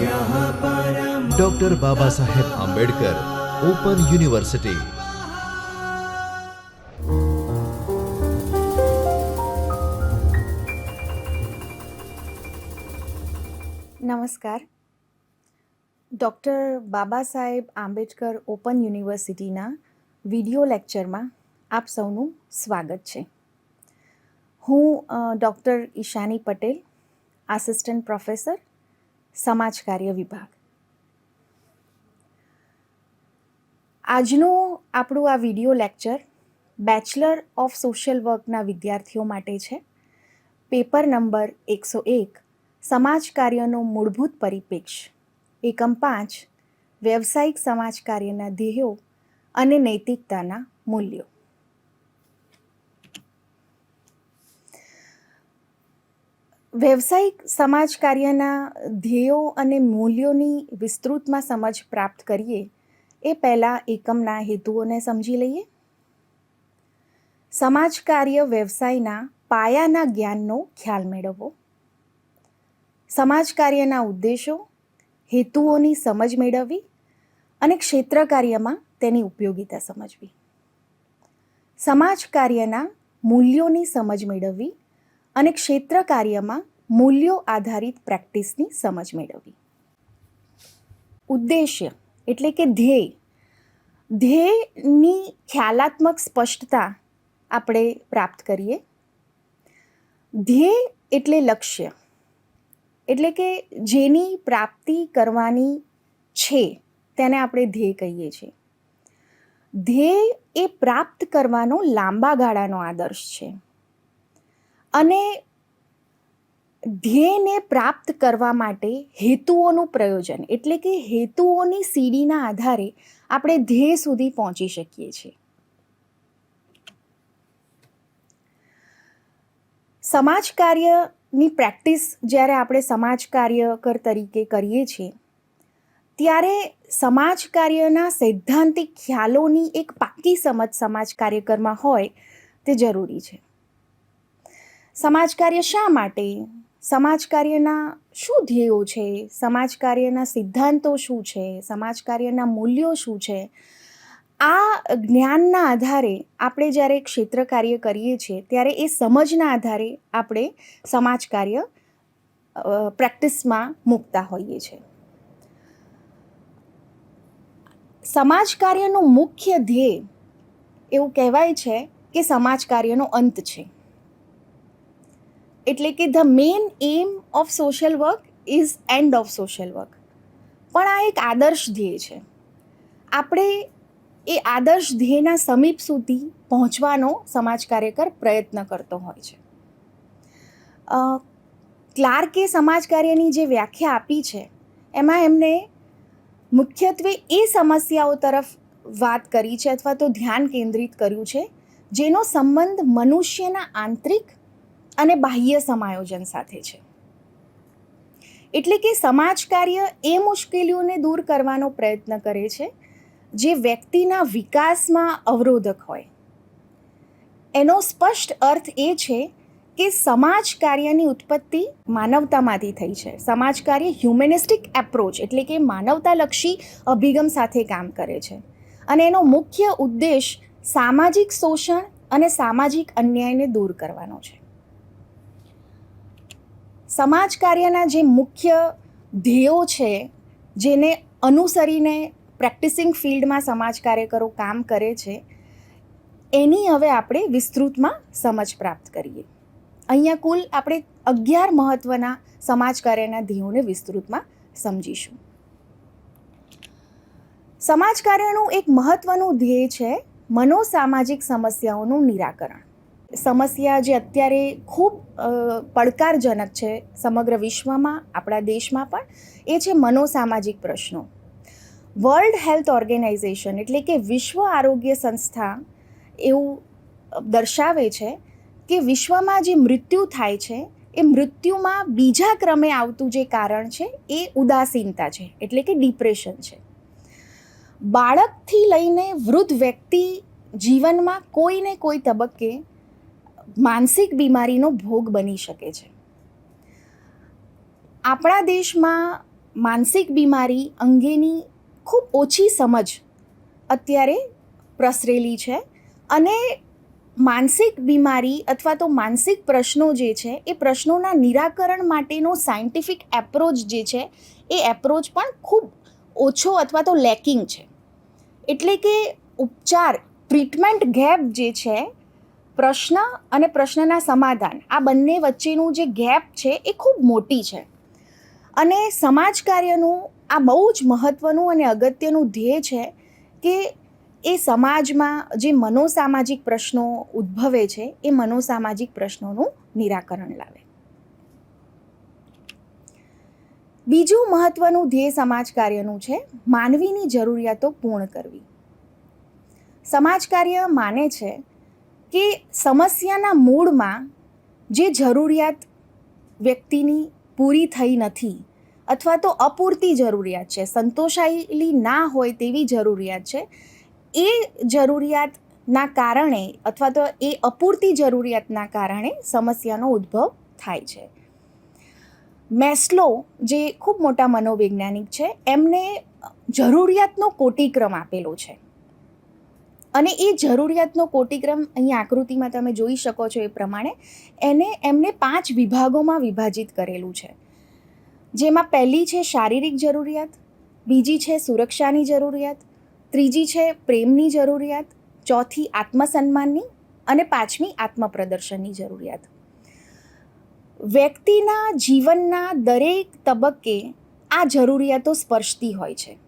Doctor Baba Saheb Ambedkar open university નમસ્કાર. Doctor Baba Saheb Ambedkar open યુનિવર્સિટીના video લેક્ચરમાં આપ સૌનું સ્વાગત છે. હું doctor Ishani Patel assistant professor સમાજ કાર્ય વિભાગ. આજનું આપણું આ video lecture bachelor of social વર્કના વિદ્યાર્થીઓ માટે છે. પેપર નંબર એકસો એક સમાજ કાર્યનો મૂળભૂત પરિપ્રેક્ષ એકમ પાંચ, વ્યવસાયિક સમાજ કાર્યના ધ્યેયો અને નૈતિકતાના મૂલ્યો. વ્યવસાયિક સમાજ કાર્યના ધ્યેયો અને મૂલ્યોની વિસ્તૃતમાં સમજ પ્રાપ્ત કરીએ, એ પહેલાં એકમના હેતુઓને સમજી લઈએ. સમાજ કાર્ય વ્યવસાયના પાયાના જ્ઞાનનો ખ્યાલ મેળવવો. સમાજ કાર્યના ઉદ્દેશો, હેતુઓની સમજ મેળવવી અને ક્ષેત્ર કાર્યમાં તેની ઉપયોગિતા સમજવી. સમાજ કાર્યના મૂલ્યોની સમજ મેળવવી અને ક્ષેત્ર કાર્યમાં મૂલ્યો આધારિત પ્રેક્ટિસની સમજ મેળવવી. ઉદ્દેશ્ય એટલે કે ધ્યેય. ધ્યેયની ખ્યાલાત્મક સ્પષ્ટતા આપણે પ્રાપ્ત કરીએ. ધ્યેય એટલે લક્ષ્ય. એટલે કે જેની પ્રાપ્તિ કરવાની છે તેને આપણે ધ્યેય કહીએ છીએ. ધ્યેય એ પ્રાપ્ત કરવાનો લાંબા ગાળાનો આદર્શ છે. અને ધ્યેયને પ્રાપ્ત કરવા માટે હેતુઓનું પ્રયોજન, એટલે કે હેતુઓની સીડીના આધારે આપણે ધ્યેય સુધી પહોંચી શકીએ છીએ. સમાજ કાર્યની પ્રેક્ટિસ જ્યારે આપણે સમાજ કાર્યકર તરીકે કરીએ છીએ, ત્યારે સમાજ કાર્યના સૈદ્ધાંતિક ખ્યાલોની એક પાકી સમજ સમાજ કાર્યકરમાં હોય તે જરૂરી છે. સમાજ કાર્ય શા માટે? સમાજ કાર્યના શું ધ્યેયો છે? સમાજ કાર્યના સિદ્ધાંતો શું છે? સમાજ કાર્યના મૂલ્યો શું છે? આ જ્ઞાનના આધારે આપણે જ્યારે ક્ષેત્ર કાર્ય કરીએ છીએ, ત્યારે એ સમજના આધારે આપણે સમાજ કાર્ય પ્રેક્ટિસમાં મૂકતા હોઈએ છીએ સમાજ કાર્યનું મુખ્ય ધ્યેય એવું કહેવાય છે કે સમાજ કાર્યનો અંત છે. એટલે કે the main aim of social work is end of social work પણ આ એક આદર્શ ધ્યેય છે. આપણે એ આદર્શ ધ્યેયના સમીપ સુધી પહોંચવાનો સમાજ કાર્યકર પ્રયત્ન કરતો હોય છે. ક્લાર્કે સમાજ કાર્યની જે વ્યાખ્યા આપી છે, એમાં એમને મુખ્યત્વે એ સમસ્યાઓ તરફ વાત કરી છે અથવા તો ધ્યાન કેન્દ્રિત કર્યું છે, જેનો સંબંધ મનુષ્યના આંતરિક અને બાહ્ય સમાયોજન સાથે છે. એટલે કે સમાજ કાર્ય એ મુશ્કેલીઓને દૂર કરવાનો પ્રયત્ન કરે છે, જે વ્યક્તિના વિકાસમાં અવરોધક હોય. એનો સ્પષ્ટ અર્થ એ છે કે સમાજ કાર્યની ઉત્પત્તિ માનવતામાંથી થઈ છે. સમાજ કાર્ય હ્યુમેનિસ્ટિક એપ્રોચ એટલે કે માનવતાલક્ષી અભિગમ સાથે કામ કરે છે. અને એનો મુખ્ય ઉદ્દેશ સામાજિક શોષણ અને સામાજિક અન્યાયને દૂર કરવાનો છે. સમાજ કાર્યના જે મુખ્ય ધ્યેયો છે, જેને અનુસરીને પ્રેક્ટિસિંગ ફિલ્ડમાં સમાજ કાર્યકરો કામ કરે છે, એની હવે આપણે વિસ્તૃતમાં સમજ પ્રાપ્ત કરીએ. અહીંયા કુલ આપણે અગિયાર મહત્ત્વના સમાજ કાર્યના ધ્યેયોને વિસ્તૃતમાં સમજીશું. સમાજ કાર્યનું એક મહત્ત્વનું ધ્યેય છે મનોસામાજિક સમસ્યાઓનું નિરાકરણ. સમસ્યા જે અત્યારે ખૂબ પડકારજનક છે સમગ્ર વિશ્વમાં, આપણા દેશમાં પણ, એ છે મનોસામાજિક પ્રશ્નો. વર્લ્ડ હેલ્થ ઓર્ગેનાઇઝેશન એટલે કે વિશ્વ આરોગ્ય સંસ્થા એવું દર્શાવે છે કે વિશ્વમાં જે મૃત્યુ થાય છે, એ મૃત્યુમાં બીજા ક્રમે આવતું જે કારણ છે, એ ઉદાસીનતા છે, એટલે કે ડિપ્રેશન છે. બાળકથી લઈને વૃદ્ધ વ્યક્તિ જીવનમાં કોઈને કોઈ તબક્કે માનસિક બીમારીનો ભોગ બની શકે છે. આપણા દેશમાં માનસિક બીમારી અંગેની ખૂબ ઓછી સમજ અત્યારે પ્રસરેલી છે અને માનસિક બીમારી અથવા તો માનસિક પ્રશ્નો જે છે એ પ્રશ્નોના નિરાકરણ માટેનો સાયન્ટિફિક એપ્રોચ જે છે એ એપ્રોચ પણ ખૂબ ઓછો અથવા તો લેકિંગ છે. એટલે કે ઉપચાર, ટ્રીટમેન્ટ ગેપ જે છે પ્રશ્ન અને પ્રશ્નના સમાધાન, આ બંને વચ્ચેનું જે ગેપ છે એ ખૂબ મોટી છે. અને સમાજ કાર્યનું આ બહુ જ મહત્ત્વનું અને અગત્યનું ધ્યેય છે કે એ સમાજમાં જે મનોસામાજિક પ્રશ્નો ઉદ્ભવે છે, એ મનોસામાજિક પ્રશ્નોનું નિરાકરણ લાવે. બીજું મહત્ત્વનું ધ્યેય સમાજ કાર્યનું છે, માનવીની જરૂરિયાતો પૂર્ણ કરવી. સમાજ કાર્ય માને છે કે સમસ્યાના મૂળમાં જે જરૂરિયાત વ્યક્તિની પૂરી થઈ નથી અથવા તો અપૂરતી જરૂરિયાત છે, સંતોષાયેલી ના હોય તેવી જરૂરિયાત છે, એ જરૂરિયાતના કારણે અથવા તો એ અપૂરતી જરૂરિયાતના કારણે સમસ્યાનો ઉદ્ભવ થાય છે. મેસ્લો, જે ખૂબ મોટા મનોવૈજ્ઞાનિક છે, એમને જરૂરિયાતનો કોટિક્રમ આપેલો છે. અને એ જરૂરિયાતનો કોટિક્રમ અહીં આકૃતિમાં તમે જોઈ શકો છો એ પ્રમાણે, એને એમને પાંચ વિભાગોમાં વિભાજિત કરેલું છે. જેમાં પહેલી છે શારીરિક જરૂરિયાત, બીજી છે સુરક્ષાની જરૂરિયાત, ત્રીજી છે પ્રેમની જરૂરિયાત, ચોથી આત્મસન્માનની અને પાંચમી આત્મપ્રદર્શનની જરૂરિયાત. વ્યક્તિના જીવનના દરેક તબક્કે આ જરૂરિયાતો સ્પર્શતી હોય છે.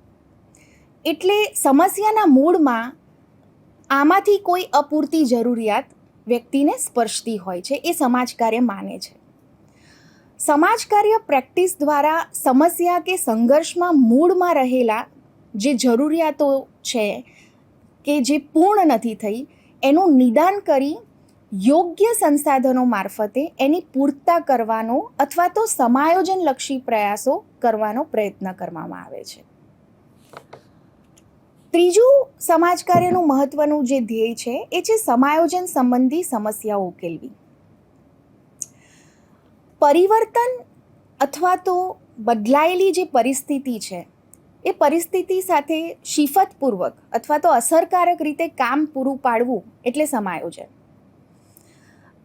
એટલે સમસ્યાના મૂળમાં આમાંથી કોઈ અપૂરતી જરૂરિયાત વ્યક્તિને સ્પર્શતી હોય છે, એ સમાજ કાર્ય માને છે. સમાજ કાર્ય પ્રેક્ટિસ દ્વારા સમસ્યા કે સંઘર્ષમાં મૂળમાં રહેલા જે જરૂરિયાતો છે કે જે પૂર્ણ નથી થઈ, એનું નિદાન કરી યોગ્ય સંસાધનો મારફતે એની પૂર્તતા કરવાનો અથવા તો સમાયોજનલક્ષી પ્રયાસો કરવાનો પ્રયત્ન કરવામાં આવે છે. ત્રીજું સમાજ કાર્યનું મહત્વનું જે ધ્યેય છે, એ છે સમાયોજન સંબંધી સમસ્યાઓ ઉકેલવી. પરિવર્તન અથવા તો બદલાયેલી જે પરિસ્થિતિ છે, એ પરિસ્થિતિ સાથે શિફતપૂર્વક અથવા તો અસરકારક રીતે કામ પૂરું પાડવું એટલે સમાયોજન.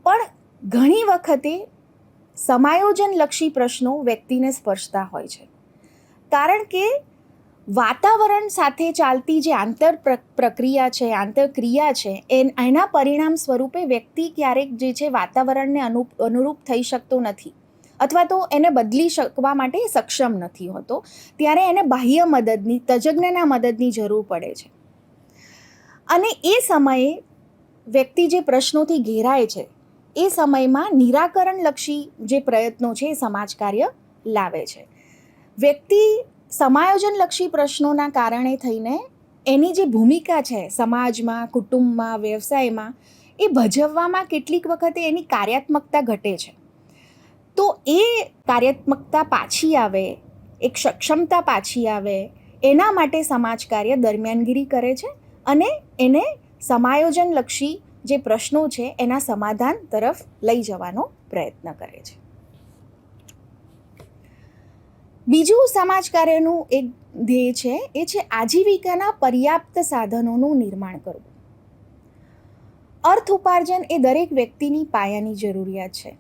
પણ ઘણી વખતે સમાયોજનલક્ષી પ્રશ્નો વ્યક્તિને સ્પર્શતા હોય છે. કારણ કે વાતાવરણ સાથે ચાલતી જે આંતર પ્ર- પ્રક્રિયા છે આંતરક્રિયા છે, એ એના પરિણામ સ્વરૂપે વ્યક્તિ ક્યારેક જે છે વાતાવરણને અનુ, અનુરૂપ થઈ શકતો નથી. અથવા તો એને બદલી શકવા માટે સક્ષમ નથી હોતો. ત્યારે એને બાહ્ય મદદની, તજજ્ઞના મદદની જરૂર પડે છે. અને એ સમયે વ્યક્તિ જે પ્રશ્નોથી ઘેરાય છે, એ સમયમાં નિરાકરણલક્ષી જે પ્રયત્નો છે એ સમાજ કાર્ય લાવે છે. વ્યક્તિ સમાયોજનલક્ષી પ્રશ્નોના કારણે થઈને એની જે ભૂમિકા છે સમાજમાં, કુટુંબમાં, વ્યવસાયમાં, એ ભજવવામાં કેટલીક વખતે એની કાર્યાત્મકતા ઘટે છે. તો એ કાર્યાત્મકતા પાછી આવે, એક સક્ષમતા પાછી આવે, એના માટે સમાજ કાર્ય દરમિયાનગીરી કરે છે અને એને સમાયોજનલક્ષી જે પ્રશ્નો છે એના સમાધાન તરફ લઈ જવાનો પ્રયત્ન કરે છે. બીજું સમાજ કાર્યનું એક ધ્યેય છે, એ છે આજીવિકાના પર્યાપ્ત સાધનોનું નિર્માણ કરવું. અર્થ ઉપાર્જન એ દરેક વ્યક્તિની પાયાની જરૂરિયાત છે.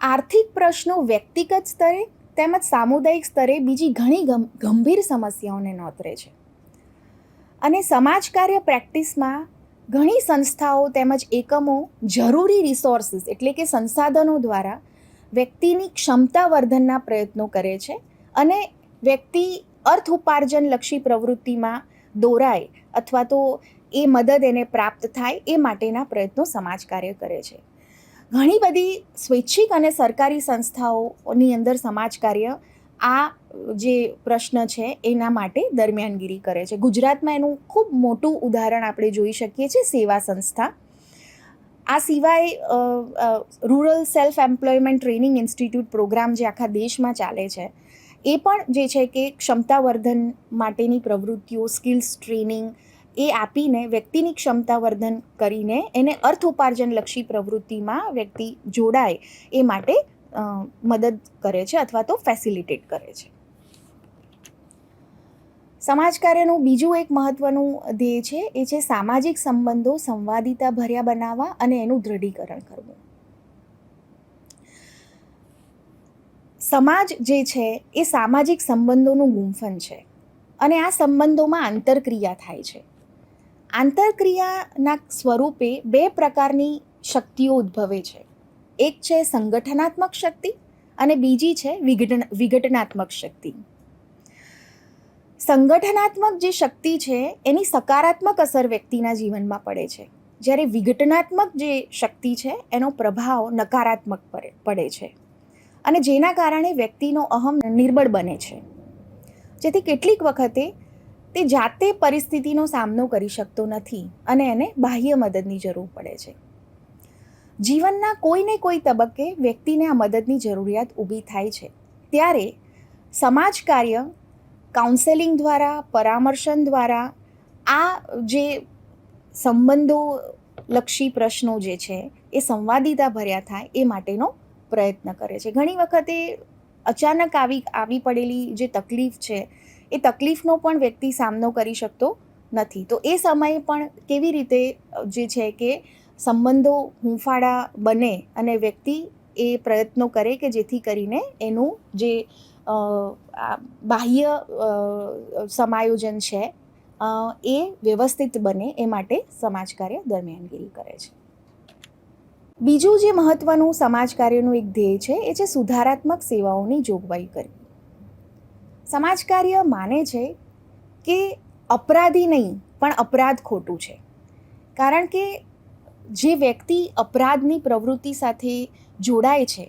આર્થિક પ્રશ્નો વ્યક્તિગત સ્તરે તેમજ સામુદાયિક સ્તરે બીજી ઘણી ગંભીર સમસ્યાઓને નોતરે છે. અને સમાજ કાર્ય પ્રેક્ટિસમાં ઘણી સંસ્થાઓ તેમજ એકમો જરૂરી રિસોર્સિસ એટલે કે સંસાધનો દ્વારા વ્યક્તિની ક્ષમતા વર્ધનના પ્રયત્નો કરે છે અને વ્યક્તિ અર્થ ઉપાર્જનલક્ષી પ્રવૃત્તિમાં દોરાય અથવા તો એ મદદ એને પ્રાપ્ત થાય એ માટેના પ્રયત્નો સમાજ કાર્ય કરે છે. ઘણી બધી સ્વૈચ્છિક અને સરકારી સંસ્થાઓની અંદર સમાજ કાર્ય આ જે પ્રશ્ન છે એના માટે દરમિયાનગીરી કરે છે. ગુજરાતમાં એનું ખૂબ મોટું ઉદાહરણ આપણે જોઈ શકીએ છીએ સેવા સંસ્થા આ સિવાય rural self employment training institute programme જે આખા દેશમાં ચાલે છે, એ પણ જે છે કે ક્ષમતાવર્ધન માટેની પ્રવૃત્તિઓ, સ્કિલ્સ ટ્રેનિંગ, એ આપીને વ્યક્તિની ક્ષમતાવર્ધન કરીને એને અર્થ ઉપાર્જનલક્ષી પ્રવૃત્તિમાં વ્યક્તિ જોડાય એ માટે મદદ કરે છે અથવા તો ફેસિલિટેટ કરે છે. સમાજ કાર્યનું બીજું એક મહત્વનું ધ્યેય છે, એ છે સામાજિક સંબંધો સંવાદિતા ભર્યા બનાવવા અને એનું દૃઢીકરણ કરવું. સમાજ જે છે, એ સામાજિક સંબંધોનું ગુંફન છે અને આ સંબંધોમાં આંતરક્રિયા થાય છે. આંતરક્રિયાના સ્વરૂપે બે પ્રકારની શક્તિઓ ઉદ્ભવે છે. એક છે સંગઠનાત્મક શક્તિ અને બીજી છે વિઘટન, વિઘટનાત્મક શક્તિ. સંગઠનાત્મક જે શક્તિ છે, એની સકારાત્મક અસર વ્યક્તિના જીવનમાં પડે છે. જ્યારે વિઘટનાત્મક જે શક્તિ છે, એનો પ્રભાવ નકારાત્મક પડે છે. અને જેના કારણે વ્યક્તિનો અહમ નિર્બળ બને છે. જેથી કેટલીક વખતે તે જાતે પરિસ્થિતિનો સામનો કરી શકતો નથી અને એને બાહ્ય મદદની જરૂર પડે છે. જીવનના કોઈને કોઈ તબક્કે વ્યક્તિને આ મદદની જરૂરિયાત ઊભી થાય છે. ત્યારે સમાજ કાર્ય કાઉન્સેલિંગ દ્વારા, પરામર્શન દ્વારા, આ જે સંબંધો લક્ષી પ્રશ્નો જે છે, એ સંવાદિતા ભર્યા થાય એ માટેનો પ્રયત્ન કરે છે. ઘણી વખતે અચાનક આવી આવી પડેલી જે તકલીફ છે, એ તકલીફનો પણ વ્યક્તિ સામનો કરી શકતો નથી. તો એ સમયે પણ કેવી રીતે જે છે કે સંબંધો હૂંફાળા બને અને વ્યક્તિ એ પ્રયત્નો કરે કે જેથી કરીને એનું જે બાહ્ય સમાયોજન છે એ વ્યવસ્થિત બને એ માટે સમાજ કાર્ય દરમિયાનગીરી કરે છે. બીજું જે મહત્વનું સમાજ કાર્યનું એક ધ્યેય છે, એ છે સુધારાત્મક સેવાઓની જોગવાઈ કરવી. સમાજ કાર્ય માને છે કે અપરાધી નહીં, પણ અપરાધ ખોટું છે. કારણ કે જે વ્યક્તિ અપરાધની પ્રવૃત્તિ સાથે જોડાય છે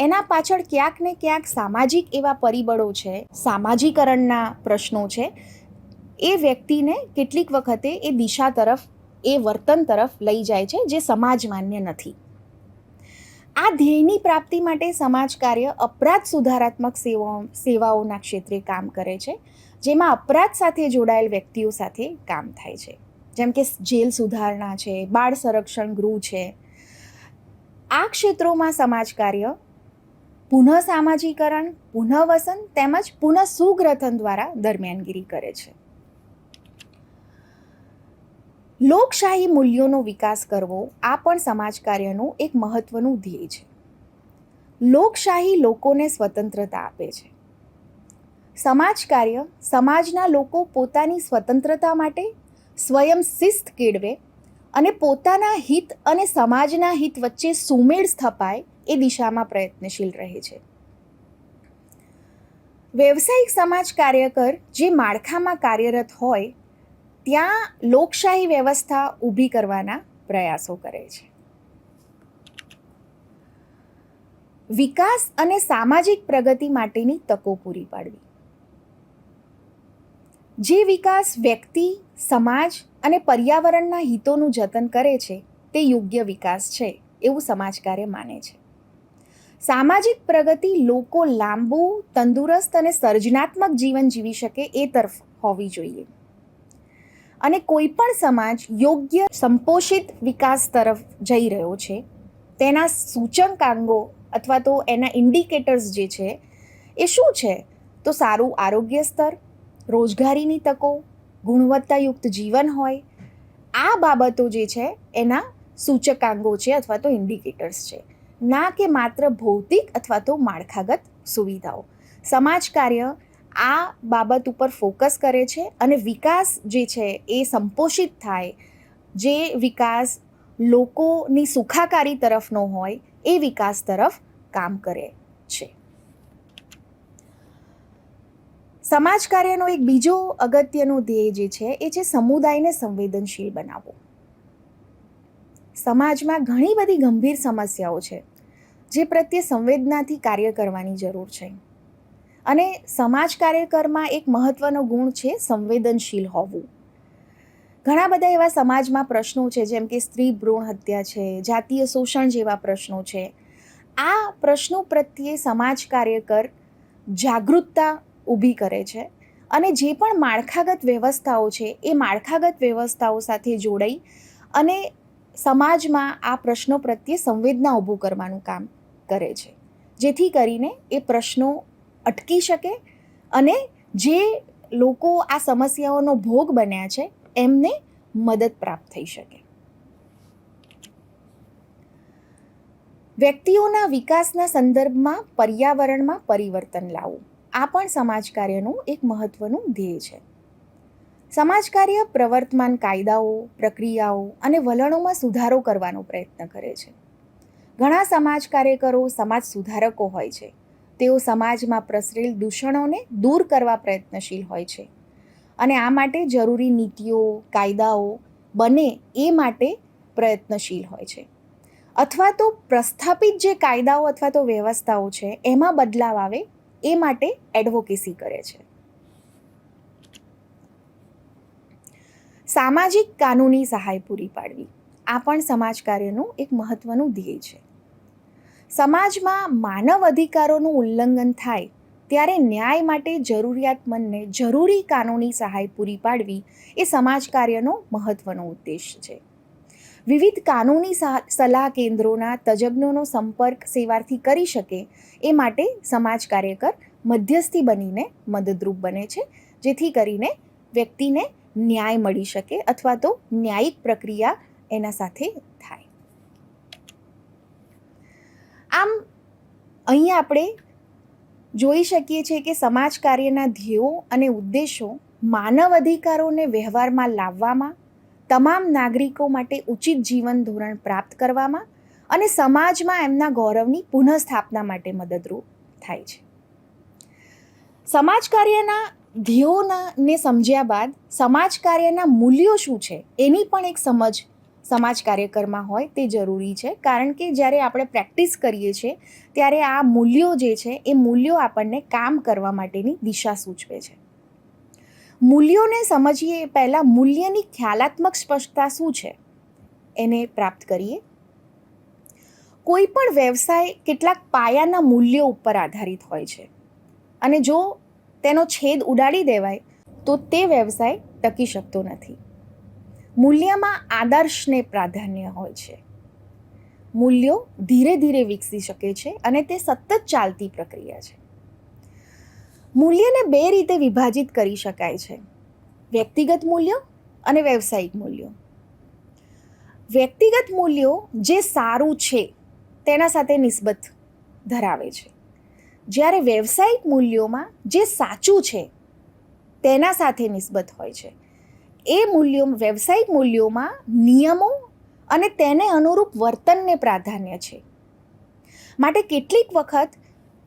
એના પાછળ ક્યાંક ને ક્યાંક સામાજિક એવા પરિબળો છે, સામાજિકરણના પ્રશ્નો છે. એ વ્યક્તિને કેટલીક વખતે એ દિશા તરફ, એ વર્તન તરફ લઈ જાય છે જે સમાજ માન્ય નથી. આ ધ્યેયની પ્રાપ્તિ માટે સમાજ કાર્ય અપરાધ સુધારાત્મક સેવાઓ સેવાઓના ક્ષેત્રે કામ કરે છે, જેમાં અપરાધ સાથે જોડાયેલ વ્યક્તિઓ સાથે કામ થાય છે. જેમ કે જેલ સુધારણા છે, બાળ સંરક્ષણ ગૃહ છે. આ ક્ષેત્રોમાં સમાજ કાર્ય પુનઃ સામાજિકરણ પુનઃવસન તેમજ પુનઃ સુગ્રથન દ્વારા દરમિયાનગીરી કરે છે. લોકશાહી મૂલ્યોનો વિકાસ કરવો આ પણ સમાજ કાર્યનું એક મહત્વનું ધ્યેય છે. લોકશાહી લોકોને સ્વતંત્રતા આપે છે. સમાજ કાર્ય સમાજના લોકો પોતાની સ્વતંત્રતા માટે સ્વયં શિસ્ત કેળવે અને પોતાના હિત અને સમાજના હિત વચ્ચે સુમેળ સ્થપાય એ દિશામાં પ્રયત્નશીલ રહે છે. વ્યવસાયિક સમાજ કાર્યકર જે માળખામાં કાર્યરત હોય, ત્યાં લોકશાહી વ્યવસ્થા ઊભી કરવાના પ્રયાસો કરે છે. વિકાસ અને સામાજિક પ્રગતિ માટેની તકો પૂરી પાડવી. જે વિકાસ વ્યક્તિ, સમાજ અને પર્યાવરણના હિતોનું જતન કરે છે, તે યોગ્ય વિકાસ છે, એવું સમાજ કાર્ય માને છે. સામાજિક પ્રગતિ લોકો લાંબુ, તંદુરસ્ત અને સર્જનાત્મક જીવન જીવી શકે એ તરફ હોવી જોઈએ. અને કોઈ પણ સમાજ યોગ્ય સંપોષિત વિકાસ તરફ જઈ રહ્યો છે, તેના સૂચકાંગો અથવા તો એના ઇન્ડિકેટર્સ જે છે, એ શું છે? તો સારું આરોગ્ય સ્તર, રોજગારીની તકો, ગુણવત્તાયુક્ત જીવન હોય, આ બાબતો જે છે, એના સૂચકાંગો છે અથવા તો ઇન્ડિકેટર્સ છે. ના કે માત્ર ભૌતિક અથવા તો માળખાગત સુવિધાઓ. સમાજ કાર્ય આ બાબત ઉપર ફોકસ કરે છે અને વિકાસ જે છે એ સંપોષિત થાય. જે વિકાસ લોકોની સુખાકારી તરફનો હોય, એ વિકાસ તરફ કામ કરે છે. સમાજ કાર્યનો એક બીજો અગત્યનો ધ્યેય જે છે, એ છે સમુદાયને સંવેદનશીલ બનાવવો. સમાજમાં ઘણી બધી ગંભીર સમસ્યાઓ છે. જે પ્રત્યે સંવેદનાથી કાર્ય કરવાની જરૂર છે. અને સમાજ કાર્યકરમાં એક મહત્વનો ગુણ છે સંવેદનશીલ હોવું. ઘણા બધા એવા સમાજમાં પ્રશ્નો છે, જેમ કે સ્ત્રી ભ્રૂણ હત્યા છે, જાતીય શોષણ જેવા પ્રશ્નો છે. આ પ્રશ્નો પ્રત્યે સમાજ કાર્યકર જાગૃતતા ઊભી કરે છે અને જે પણ માળખાગત વ્યવસ્થાઓ છે, એ માળખાગત વ્યવસ્થાઓ સાથે જોડાઈ અને સમાજમાં આ પ્રશ્નો પ્રત્યે સંવેદના ઊભું કરવાનું કામ કરે છે. જેથી કરીને એ પ્રશ્નો અટકી શકે અને જે લોકો આ સમસ્યાઓનો ભોગ બન્યા છે, એમને મદદ પ્રાપ્ત થઈ શકે. વ્યક્તિઓના વિકાસના સંદર્ભમાં પર્યાવરણમાં પરિવર્તન લાવવું. આ પણ સમાજ કાર્યનું એક મહત્વનું ધ્યેય છે. સમાજ કાર્ય પ્રવર્તમાન કાયદાઓ, પ્રક્રિયાઓ અને વલણોમાં સુધારો કરવાનો પ્રયત્ન કરે છે. ઘણા સમાજ કાર્યકરો સમાજ સુધારકો હોય છે. તેઓ સમાજમાં પ્રસરેલ દૂષણોને દૂર કરવા પ્રયત્નશીલ હોય છે. અને આ માટે જરૂરી નીતિઓ, કાયદાઓ બને એ માટે પ્રયત્નશીલ હોય છે. અથવા તો પ્રસ્થાપિત જે કાયદાઓ અથવા તો વ્યવસ્થાઓ છે, એમાં બદલાવ આવે એ માટે એડવોકેસી કરે છે. સામાજિક કાનૂની સહાય પૂરી પાડવી. આ પણ સમાજ કાર્યનું એક મહત્વનું ધ્યેય છે. સમાજમાં માનવ અધિકારોનું ઉલ્લંઘન થાય, ત્યારે ન્યાય માટે જરૂરિયાતમંદને જરૂરી કાનૂની સહાય પૂરી પાડવી એ સમાજ કાર્યનો મહત્વનો ઉદ્દેશ છે. વિવિધ કાનૂની સલાહ કેન્દ્રોના તજજ્ઞોનો સંપર્ક સેવાથી કરી શકે એ માટે સમાજ કાર્યકર મધ્યસ્થી બનીને મદદરૂપ બને છે, જેથી કરીને વ્યક્તિને ન્યાય મળી શકે અથવા તો ન્યાયિક પ્રક્રિયા એના સાથે થાય. આમ અહીં આપણે જોઈ શકીએ છીએ કે સમાજ કાર્યના ધ્યેયો અને ઉદ્દેશો માનવ અધિકારોને વ્યવહારમાં લાવવામાં, તમામ નાગરિકો માટે ઉચિત જીવન ધોરણ પ્રાપ્ત કરવામાં અને સમાજમાં એમના ગૌરવની પુનઃસ્થાપના માટે મદદરૂપ થાય છે. સમાજ કાર્યના ધ્યેયોના ને સમજ્યા બાદ સમાજ કાર્યના મૂલ્યો શું છે એની પણ એક સમજ સમાજ કાર્યકરમાં હોય તે જરૂરી છે. કારણ કે જ્યારે આપણે પ્રેક્ટિસ કરીએ છીએ, ત્યારે આ મૂલ્યો જે છે, એ મૂલ્યો આપણને કામ કરવા માટેની દિશા સૂચવે છે. મૂલ્યોને સમજીએ, પહેલાં મૂલ્યની ખ્યાલાત્મક સ્પષ્ટતા શું છે? એને પ્રાપ્ત કરીએ. કોઈ પણ વ્યવસાય કેટલાક પાયાના મૂલ્યો ઉપર આધારિત હોય છે. અને જો તેનો છેદ ઉડાડી દેવાય, તો તે વ્યવસાય ટકી શકતો નથી. મૂલ્યમાં આદર્શને પ્રાધાન્ય હોય છે. મૂલ્યો ધીરે ધીરે વિકસી શકે છે અને તે સતત ચાલતી પ્રક્રિયા છે. મૂલ્યને બે રીતે વિભાજિત કરી શકાય છે. વ્યક્તિગત મૂલ્યો અને વ્યવસાયિક મૂલ્યો. વ્યક્તિગત મૂલ્યો જે સારું છે તેના સાથે નિસ્બત ધરાવે છે. જ્યારે વ્યવસાયિક મૂલ્યોમાં જે સાચું છે તેના સાથે નિસ્બત હોય છે. એ મૂલ્યો વ્યવસાયિક મૂલ્યોમાં નિયમો અને તેને અનુરૂપ વર્તનને પ્રાધાન્ય છે. માટે કેટલીક વખત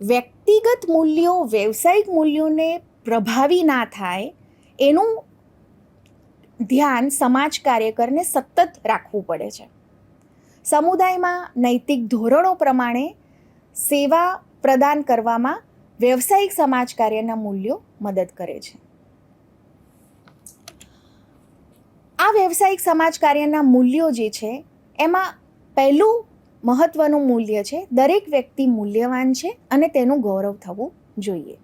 વ્યક્તિગત મૂલ્યો, વ્યવસાયિક મૂલ્યોને પ્રભાવી ના થાય, એનું ધ્યાન સમાજ કાર્યકરને સતત રાખવું પડે છે. સમુદાયમાં નૈતિક ધોરણો પ્રમાણે સેવા પ્રદાન કરવામાં વ્યવસાયિક સમાજ કાર્યના મૂલ્યો મદદ કરે છે. વ્યવસાયિક સમાજ કાર્યના મૂલ્યો જે છે, એમાં પહેલું મહત્વનું મૂલ્ય છે, દરેક વ્યક્તિ મૂલ્યવાન છે અને તેનું ગૌરવ થવું જોઈએ.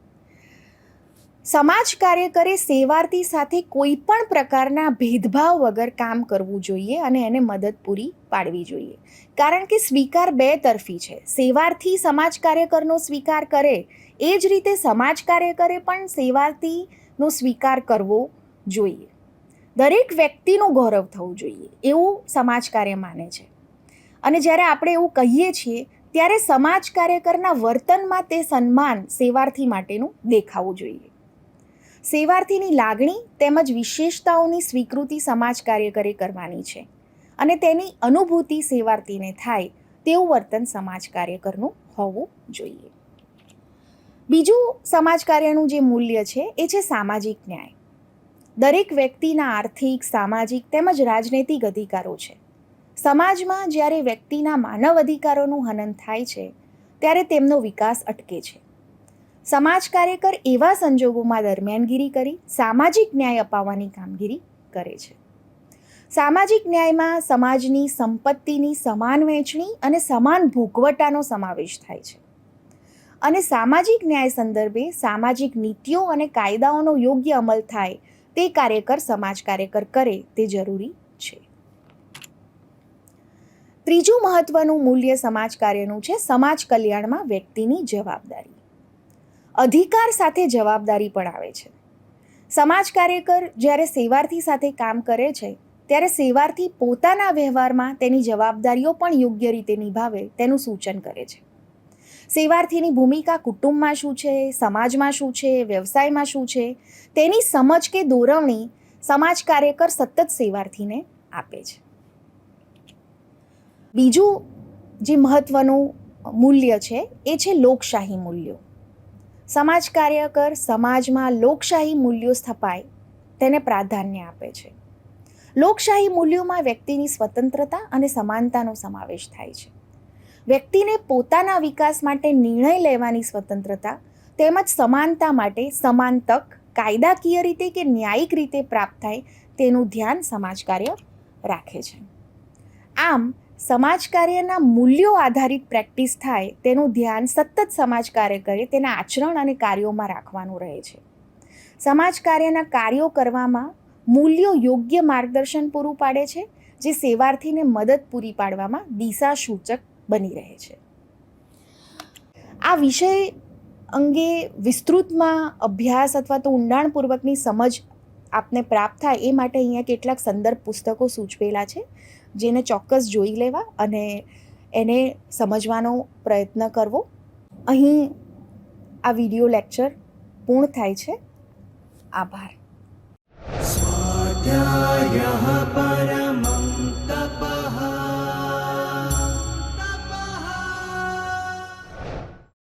સમાજ કાર્યકરે સેવાર્થી સાથે કોઈ પણ પ્રકારના ભેદભાવ વગર કામ કરવું જોઈએ અને એને મદદ પૂરી પાડવી જોઈએ. કારણ કે સ્વીકાર બે તરફી છે. સેવાર્થી સમાજ કાર્યકરનો સ્વીકાર કરે, એ જ રીતે સમાજ કાર્યકરે પણ સેવાર્થીનો સ્વીકાર કરવો જોઈએ. દરેક વ્યક્તિનું ગૌરવ થવું જોઈએ, એવું સમાજ કાર્ય માને છે. અને જ્યારે આપણે એવું કહીએ છીએ, ત્યારે સમાજ કાર્યકરના વર્તનમાં તે સન્માન સેવાર્થી માટેનું દેખાવું જોઈએ. સેવાર્થીની લાગણી તેમજ વિશેષતાઓની સ્વીકૃતિ સમાજ કાર્યકરે કરવાની છે અને તેની અનુભૂતિ સેવાર્થીને થાય તેવું વર્તન સમાજ કાર્યકરનું હોવું જોઈએ. બીજું સમાજ કાર્યનું જે મૂલ્ય છે, એ છે સામાજિક ન્યાય. દરેક વ્યક્તિના આર્થિક, સામાજિક તેમજ રાજનૈતિક અધિકારો છે. સમાજમાં જ્યારે વ્યક્તિના માનવ અધિકારોનું હનન થાય છે, ત્યારે તેમનો વિકાસ અટકે છે. સમાજ કાર્યકર એવા સંજોગોમાં દરમિયાનગીરી કરી, સામાજિક ન્યાય અપાવવાની કામગીરી કરે છે. સામાજિક ન્યાયમાં સમાજની સંપત્તિની સમાન વહેંચણી અને સમાન ભોગવટાનો સમાવેશ થાય છે. અને સામાજિક ન્યાય સંદર્ભે સામાજિક નીતિઓ અને કાયદાઓનો યોગ્ય અમલ થાય તે કાર્યકર સમાજ કાર્યકર કરે તે જરૂરી છે. ત્રીજું મહત્વનું મૂલ્ય સમાજ કાર્યનું છે સમાજ કલ્યાણમાં વ્યક્તિની જવાબદારી. અધિકાર સાથે જવાબદારી પણ આવે છે. સમાજ કાર્યકર જ્યારે સેવાર્થી સાથે કામ કરે છે, ત્યારે સેવાર્થી પોતાના વ્યવહારમાં તેની જવાબદારીઓ પણ યોગ્ય રીતે નિભાવે તેનું સૂચન કરે છે. સેવાર્થીની ભૂમિકા કુટુંબમાં શું છે, સમાજમાં શું છે, વ્યવસાયમાં શું છે, તેની સમજ કે દોરવણી સમાજ કાર્યકર સતત સેવાર્થીને આપે છે. બીજું જે મહત્વનું મૂલ્ય છે, એ છે લોકશાહી મૂલ્યો. સમાજ કાર્યકર સમાજમાં લોકશાહી મૂલ્યો સ્થપાય, તેને પ્રાધાન્ય આપે છે. લોકશાહી મૂલ્યોમાં વ્યક્તિની સ્વતંત્રતા અને સમાનતાનો સમાવેશ થાય છે. વ્યક્તિને પોતાના વિકાસ માટે નિર્ણય લેવાની સ્વતંત્રતા તેમજ સમાનતા માટે સમાન તક, કાયદાકીય રીતે કે ન્યાયિક રીતે પ્રાપ્ત થાય તેનું ધ્યાન સમાજ કાર્ય રાખે છે. આમ, સમાજ કાર્યના મૂલ્યો આધારિત પ્રેક્ટિસ થાય તેનું ધ્યાન સતત સમાજ કાર્ય કરે તેના આચરણ અને કાર્યોમાં રાખવાનું રહે છે. સમાજ કાર્યના કાર્યો કરવામાં મૂલ્યો યોગ્ય માર્ગદર્શન પૂરું પાડે છે, જે સેવાર્થીને મદદ પૂરી પાડવામાં દિશા સૂચક બની રહે છે. આ વિષય અંગે વિસ્તૃતમાં અભ્યાસ અથવા તો ઊંડાણપૂર્વકની સમજ આપને પ્રાપ્ત થાય એ માટે અહીંયા કેટલાક સંદર્ભ પુસ્તકો સૂચવેલા છે, જેને ચોક્કસ જોઈ લેવા અને એને સમજવાનો પ્રયત્ન કરવો. અહીં આ વિડિયો લેક્ચર પૂર્ણ થાય છે. આભાર. સ્વાધ્યાય પરમા